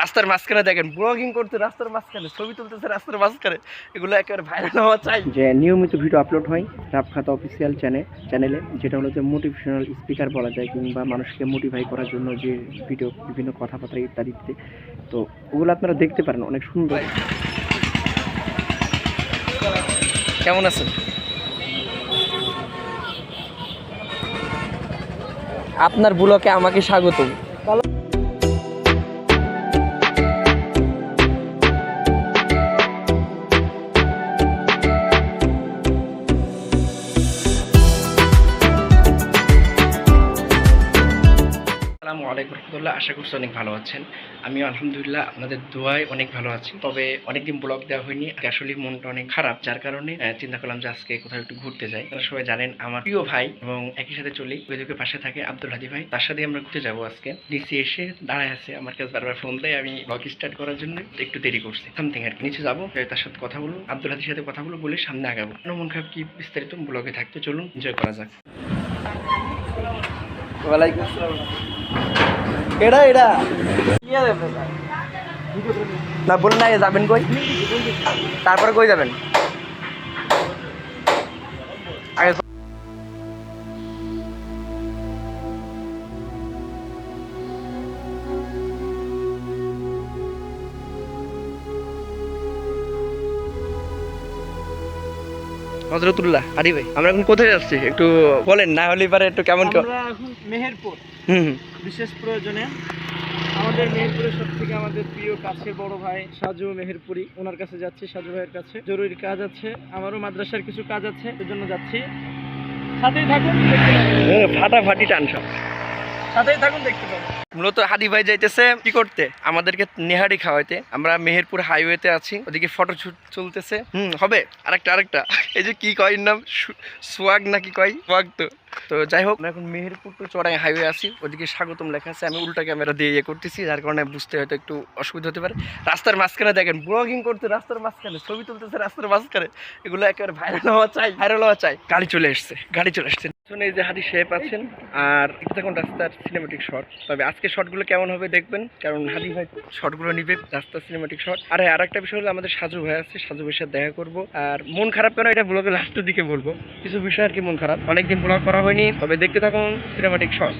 রাস্তার মাঝখানে দেখেন ব্লগিং করতে রাস্তার মাঝখানে ছবি তুলতেছে রাস্তার মাঝখানে। এগুলো একেবারে ভাইরাল হওয়া চাই। যে নিয়মিত ভিডিও আপলোড হয় রাপখাতা অফিসিয়াল চ্যানেল চ্যানেলে যেটা হলো যে মোটিভেশনাল স্পিকার বলা যায় কিংবা মানুষকে মোটিভাই করার জন্য যে ভিডিও বিভিন্ন কথাবার্তা ইত্যাদিতে তো ওগুলো আপনারা দেখতে পারেন অনেক সুন্দর। কেমন আছেন? আপনার ব্লকে আমাকে স্বাগতম। আশা করছি অনেক ভালো আছেন। আমিও আলহামদুলিল্লাহ আপনাদের দোয়ায় অনেক ভালো আছি। তবে অনেকদিন ব্লগ দেওয়া হয়নি। আসলে মনটা অনেক খারাপ। যার কারণে চিন্তা করলাম যে আজকে কোথাও একটু ঘুরতে যাই। আপনারা সবাই জানেন, আমার প্রিয় ভাই এবং একই সাথে চলি, ওইদিকে পাশে থাকে আব্দুল হাদি ভাই। তার সাথে আমরা ঘুরতে যাব আজকে। নিচে এসে দাঁড়ায় আছে। আমার কাছে বারবার ফোন দেয়, আমি ব্লগ স্টার্ট করার জন্য একটু দেরি করছি। সামথিং আর কি। নিচে যাব তার সাথে কথা বলব। আব্দুল হাদির সাথে কথা বলব বলে সামনে আগাবো। মন খারাপ কি বিস্তারিত ব্লগে থাকতে চলুন এনজয় করা যাক। ওয়ালাইকুম আসসালাম। এডা? এটা না বলুন না যাবেন কই? তারপরে কই যাবেন? হজরতুল্লাহ আরি ভাই আমরা এখন কোথায় যাচ্ছি? একটু বলেন না হলে এবারে একটু কেমন আমরা এখন মেহেরপুর। হুম হুম। বিশেষ প্রয়োজনে আমাদের মেহেরপুরের সব থেকে আমাদের প্রিয় কাছের বড় ভাই সাজু মেহেরপুরি ওনার কাছে যাচ্ছি সাজু ভাইয়ের কাছে। জরুরি কাজ আছে আমারও মাদ্রাসার কিছু কাজ আছে সেজন্য যাচ্ছি। সাথেই থাকুন। ফাটাফাটি টান সব। মূলত হাদি ভাই যাইতেছে কি করতে? আমাদেরকে নেহারি খাওয়াইতে। আমরা মেহেরপুর হাইওয়েতে আছি, ওদিকে ফটো শুট চলতেছে। হুম, হবে। আরেকটা আরেকটা। এই যে কি কয় নাম? সোয়াগ নাকি কয়? সোয়াগ তো। তো যাই হোক এখন মেহেরপুর টু চড়াই হাইওয়ে আছি। ওদিকে স্বাগতম লেখা আছে। আমি উল্টা ক্যামেরা দিয়ে ইয়ে করতেছি, যার কারণে বুঝতে হয়তো একটু অসুবিধা হতে পারে। রাস্তার মাঝখানে দেখেন ব্লগিং করতে রাস্তার মাঝখানে, ছবি তুলতেছে রাস্তার মাঝখানে। এগুলো একেবারে ভাইরাল হওয়া চাই ভাইরাল হওয়া চাই। গাড়ি চলে এসছে, গাড়ি চলে এসছে। পিছনে এই যে হাদি শেপ আছেন। আর একটু এখন রাস্তার সিনেমেটিক শট তবে আজকে শটগুলো কেমন হবে দেখবেন কারণ হাদি ভাই শটগুলো নিবে রাস্তার সিনেমেটিক শট আর হ্যাঁ, আর একটা বিষয় হলো আমাদের সাজু ভাই আছে সাজু ভাইয়ের সাথে দেখা করব। আর মন খারাপ কেন এটা ব্লগের লাস্টের দিকে বলব। কিছু বিষয় আর কি মন খারাপ। অনেকদিন ব্লগ করা হয়নি তবে দেখতে থাকুন সিনেমাটিক শট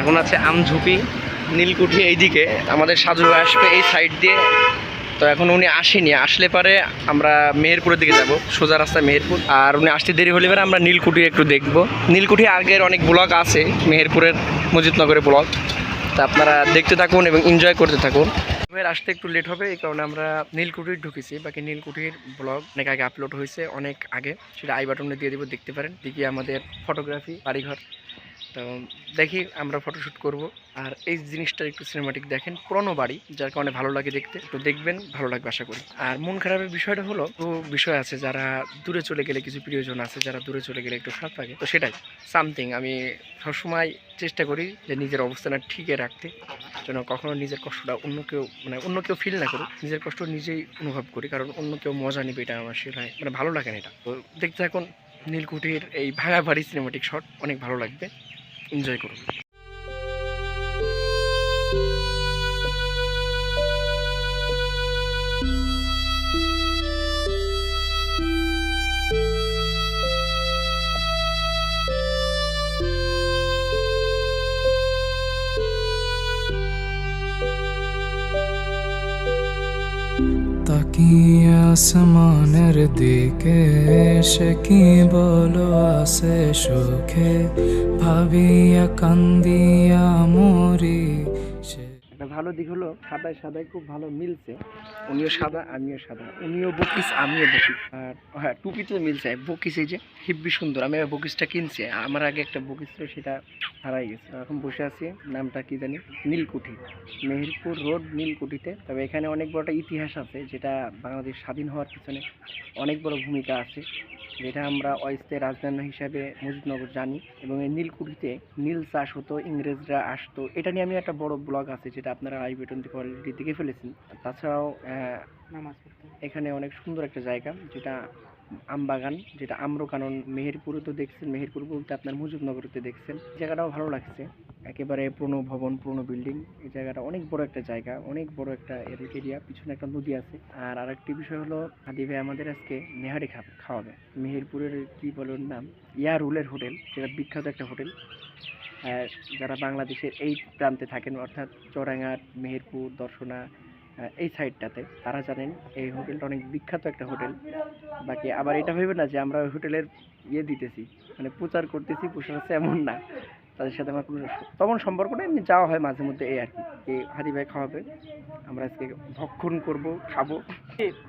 এখন আছে আমঝুপি, নীলকুঠি এইদিকে। আমাদের সাজু আসবে এই সাইড দিয়ে। তো এখন উনি আসেনি, আসলে পরে আমরা মেহেরপুরের দিকে যাব, সোজা রাস্তা মেহেরপুর। আর উনি আসতে দেরি হলে পরে আমরা নীলকুঠি একটু দেখব। নীলকুঠি আগের অনেক ব্লগ আছে, মেহেরপুরের মজিদনগরের ব্লগ। তা আপনারা দেখতে থাকুন এবং এনজয় করতে থাকুন। এবার আসতে একটু লেট হবে, এই কারণে আমরা নীলকুঠির ঢুকেছি। বাকি নীলকুঠির ব্লগ অনেক আগে আপলোড হয়েছে, অনেক আগে। সেটা আই বাটনে দিয়ে দিব, দেখতে পারেন। দেখি আমাদের ফটোগ্রাফি বাড়িঘর। তো দেখি আমরা ফটোশ্যুট করব। আর এই জিনিসটা একটু সিনেমাটিক দেখেন, পুরনো বাড়ি, যার কারণে ভালো লাগে দেখতে। একটু দেখবেন, ভালো লাগবে আশা করি। আর মন খারাপের বিষয়টা হলো, তো বিষয় আছে, যারা দূরে চলে গেলে কিছু প্রিয়জন আছে, যারা দূরে চলে গেলে একটু খারাপ লাগে। তো সেটাই সামথিং আমি সবসময় চেষ্টা করি যে নিজের অবস্থানটা ঠিকই রাখতে, যেন কখনো নিজের কষ্টটা অন্য কেউ মানে অন্য কেউ ফিল না করুক। নিজের কষ্ট নিজেই অনুভব করি, কারণ অন্য কেউ মজা নেবে এটা আমার সেটা মানে ভালো লাগে না এটা। তো দেখতে এখন নীলকুঠির এই ভাঙা বাড়ি সিনেমাটিক শট অনেক ভালো লাগবে। এনজয় করুন। আসমানের দিকে সে কি বলো আসে সুখে? ভাবিয়া কান্দিয়া মরি একটা ভালো দিক হলো, সাদায় সাদায় খুব ভালো মিলছে। উনিও সাদা, আমিও সাদা। উনিও বকিস, আমিও বকিস। আর হ্যাঁ টুপি টুপিতে মিলছে বকিস এই যে, হিব্বি সুন্দর। আমি বকিসটা কিনছি। আমার আগে একটা বকিস ছিল, সেটা হারাই গেছে। এখন বসে আছি, নামটা কি জানি? নীলকুঠি। মেহেরপুর রোড, নীলকুঠিতে। তবে এখানে অনেক বড় একটা ইতিহাস আছে, যেটা বাংলাদেশ স্বাধীন হওয়ার পিছনে অনেক বড় ভূমিকা আছে, যেটা আমরা অস্থায়ী রাজধানী হিসাবে মুজিবনগর জানি। এবং এই নীলকুঠিতে নীল চাষ হতো, ইংরেজরা আসতো। এটা নিয়ে আমি একটা বড় ব্লগ আছে, যেটা আপনারা আই বেটন থেকে অলরেডি দেখে ফেলেছেন। তাছাড়াও এখানে অনেক সুন্দর একটা জায়গা যেটা আমবাগান যেটা আম্রকানন মেহেরপুরে তো দেখছেন মেহেরপুর বলতে আপনার মুজিবনগরতে দেখছেন। জায়গাটাও ভালো লাগছে একেবারে পুরনো ভবন পুরনো বিল্ডিং এই জায়গাটা অনেক বড় একটা জায়গা অনেক বড় একটা এরিয়া পিছনে একটা নদী আছে। আর আরেকটি বিষয় হলো হাদি ভাই আমাদের আজকে নেহারি খা খাওয়াবে। মেহেরপুরের কি বলে ওর নাম? ইয়া রুলের হোটেল যেটা বিখ্যাত একটা হোটেল। যারা বাংলাদেশের এই প্রান্তে থাকেন অর্থাৎ চৌরাঙ্গাট মেহেরপুর দর্শনা এই সাইডটাতে তারা জানেন এই হোটেলটা অনেক বিখ্যাত একটা হোটেল। বাকি আবার এটা ভেবে না যে আমরা হোটেলের ইয়ে দিতেছি মানে প্রচার করতেছি প্রচার হচ্ছে এমন না। তাদের সাথে আমার কোনো তেমন সম্পর্ক নেই এমনি যাওয়া হয় মাঝে মধ্যে এই আর কি হাদি ভাই খাওয়াবে আমরা আজকে ভক্ষণ করব খাব।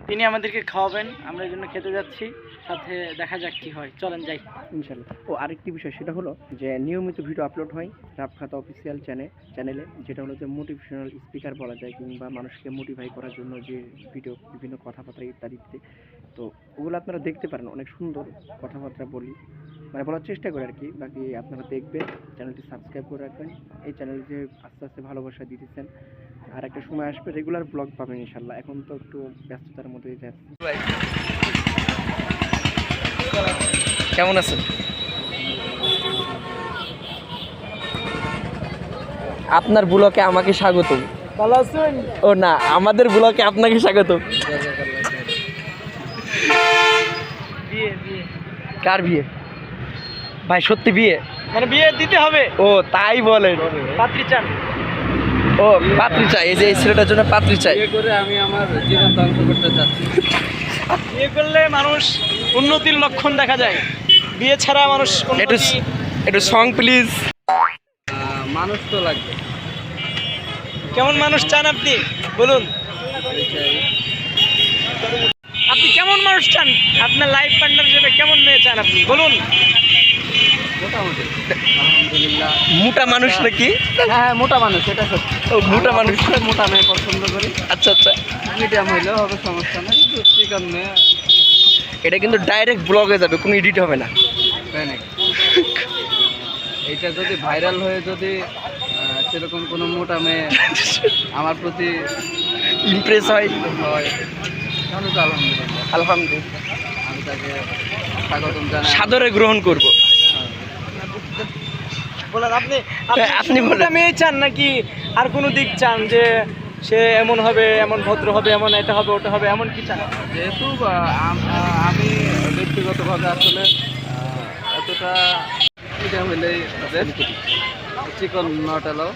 তিনি আমাদেরকে খাওয়াবেন আমরা এই জন্য খেতে যাচ্ছি সাথে দেখা যাক কি হয়। চলেন যাই। ইনশাল্লাহ ও আরেকটি বিষয় সেটা হলো যে নিয়মিত ভিডিও আপলোড হয় রাফখাতা অফিসিয়াল চ্যানেল চ্যানেলে যেটা হলো যে মোটিভেশনাল স্পিকার বলা যায় কিংবা মানুষকে মোটিভাই করার জন্য যে ভিডিও বিভিন্ন কথাবার্তা ইত্যাদিতে তো ওগুলো আপনারা দেখতে পারেন অনেক সুন্দর কথাবার্তা বলি। মানে বলার চেষ্টা করি আর কি বাকি আপনারা দেখবেন চ্যানেলটি সাবস্ক্রাইব করে রাখবেন। এই চ্যানেল যে আস্তে আস্তে ভালোবাসা দিতেছেন আর একটা সময় আসবে রেগুলার ব্লগ পাবেন ইনশাল্লাহ এখন তো একটু ব্যস্ততার মধ্যে যাচ্ছে। কেমন আছেন? আপনার ব্লকে আমাকে স্বাগত ভালো আছেন? ও না আমাদের ব্লকে আপনাকে স্বাগত বিয়ে বিয়ে কার বিয়ে? ভাই সত্যি বিয়ে? মানে বিয়ে দিতে হবে। ও তাই বলেন পাত্রী চান। ও পাত্রী চাই। এই যে এই ছেলেটার জন্য পাত্রী চাই। করে আমি আমার জীবন ধ্বংস করতে চাচ্ছি। বিয়ে করলে মানুষ উন্নতির লক্ষণ দেখা যায়। বিয়ে ছাড়া মানুষ একটু একটু সং প্লিজ মানুষ তো লাগবে। কেমন মানুষ চান আপনি? বলুন। আপনি কেমন মানুষ চান? আপনার লাইফ পার্টনার হিসেবে কেমন মেয়ে চান আপনি? বলুন। মোটামুটি আলহামদুলিল্লাহ। মোটা মানুষ নাকি? হ্যাঁ হ্যাঁ মোটা মানুষ এটা সত্যি। মোটা মানুষ। মোটা মেয়ে পছন্দ করি। আচ্ছা আচ্ছা। মিডিয়াম হইলেও হবে সমস্যা নেই কিন্তু চিকন মেয়ে। এটা কিন্তু ডাইরেক্ট ব্লগে যাবে কোনো এডিট হবে না। এটা যদি ভাইরাল হয়ে যদি সেরকম কোনো মোটা মেয়ে আমার প্রতি ইমপ্রেস হয়। হয় আলহামদুলিল্লাহ? আলহামদুলিল্লাহ। আমি তাকে স্বাগতম জানাই সাদরে গ্রহণ করব। বলেন আপনি আপনি বলেন। চান নাকি আর কোনো দিক চান যে সে এমন হবে এমন ভদ্র হবে এমন এটা হবে ওটা হবে এমন কি চান? যেহেতু আম- ব্যক্তিগতভাবে আসলে এতটা মিডিয়াম হইলেই চিকন নট এলো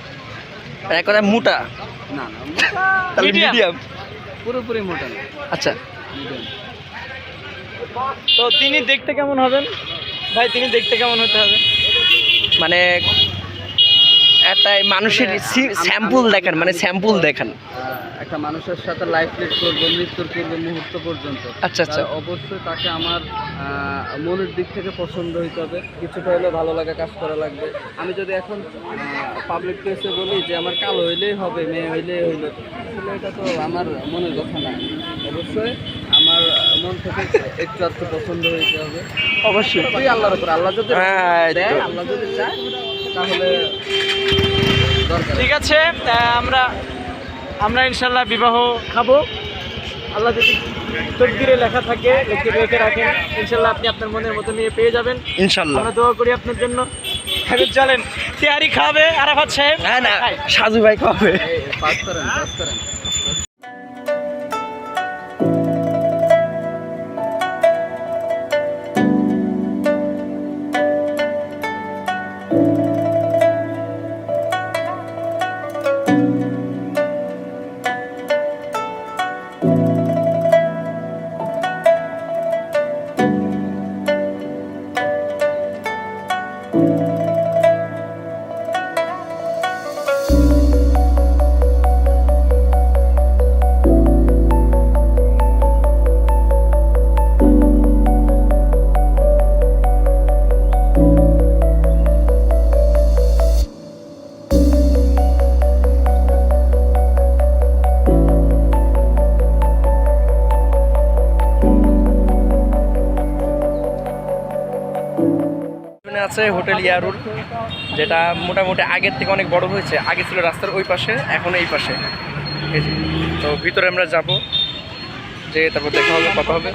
এক কথা মোটা। না না মোটা। মিডিয়াম। পুরোপুরি মোটা আচ্ছা। তো তিনি দেখতে কেমন হবেন? ভাই তিনি দেখতে কেমন হতে হবে? মানে একটা মানুষের স্যাম্পল দেখান মানে স্যাম্পল দেখান। একটা মানুষের সাথে লাইফ লিড করব মৃত্যুর পূর্ব মুহূর্ত পর্যন্ত। আচ্ছা আচ্ছা। অবশ্যই তাকে আমার মনের দিক থেকে পছন্দ হইতে হবে। কিছুটা হলে ভালো লাগা কাজ করা লাগবে। আমি যদি এখন পাবলিক প্লেসে বলি যে আমার কালো হইলেই হবে মেয়ে হইলেই হইল আসলে এটা তো আমার মনের কথা না। অবশ্যই আমার মন থেকে একটু আধটু পছন্দ হইতে হবে। অবশ্যই। আল্লাহর উপর আল্লাহ যদি হ্যাঁ, আল্লাহ যদি চায় তাহলে ঠিক আছে আমরা আমরা ইনশাল্লাহ বিবাহ খাব। আল্লাহ যদি তকদিরে লেখা থাকে লিখে রেখে রাখেন ইনশাল্লাহ আপনি আপনার মনের মতো নিয়ে পেয়ে যাবেন। ইনশাল্লাহ আমরা দোয়া করি আপনার জন্য। এখন জানেন তেহারি খাবে আরাফাত সাহেব? হ্যাঁ না সাজু ভাই খাবে পাস করেন পাস করেন। আছে হোটেল ইয়ারুল, যেটা মোটামুটি আগের থেকে অনেক বড় হয়েছে। আগে ছিল রাস্তার ওই পাশে, এখন এই পাশে। তো ভিতরে আমরা যাব যে তারপর দেখা হবে, কথা হবে।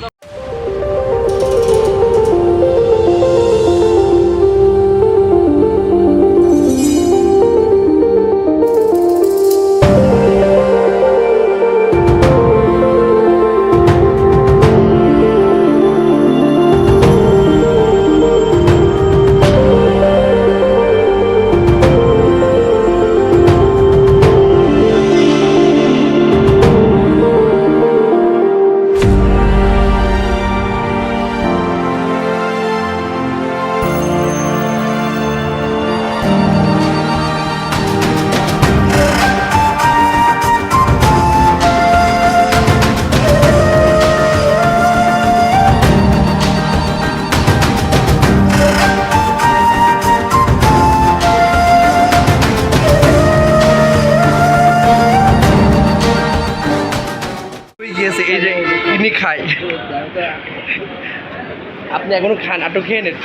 আপনি এখনও খান আটো খেয়ে নেন।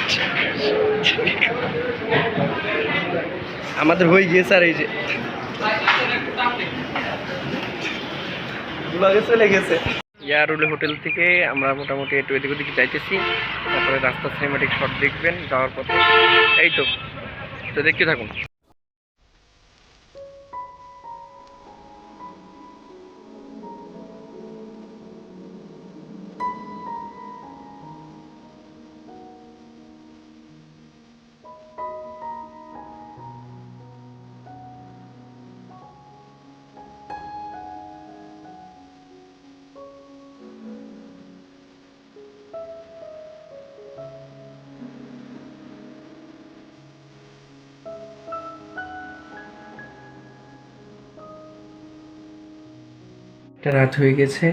আমাদের হয়ে গিয়েছে আর এই যে। গুলাগে চলে গেছে। ইয়ারুল হোটেল থেকে আমরা মোটামুটি একটু এদিক ওদিকে যাইতেছি। তারপরে রাস্তা সিনেমাটিক শট দেখবেন যাওয়ার পথে। এই তো তো দেখতে থাকুন। একটা রাত হয়ে গেছে।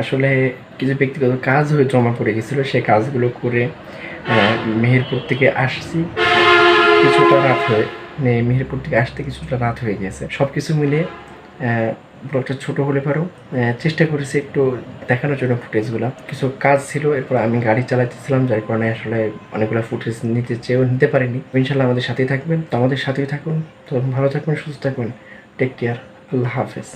আসলে কিছু ব্যক্তিগত কাজ হয়ে জমা পড়ে গেছিল সেই কাজগুলো করে মেহেরপুর থেকে আসছি। কিছুটা রাত হয়ে মেহেরপুর থেকে আসতে কিছুটা রাত হয়ে গেছে। সব কিছু মিলে ব্লগটা ছোট হলে পারো। চেষ্টা করেছি একটু দেখানোর জন্য ফুটেজগুলো। কিছু কাজ ছিল, এরপর আমি গাড়ি চালাতেছিলাম, যার কারণে আসলে অনেকগুলো ফুটেজ নিতে চেয়েও নিতে পারিনি। ইনশাল্লাহ আমাদের সাথেই থাকবেন। তো আমাদের সাথেই থাকুন। তো ভালো থাকবেন সুস্থ থাকবেন টেক কেয়ার আল্লাহ হাফেজ।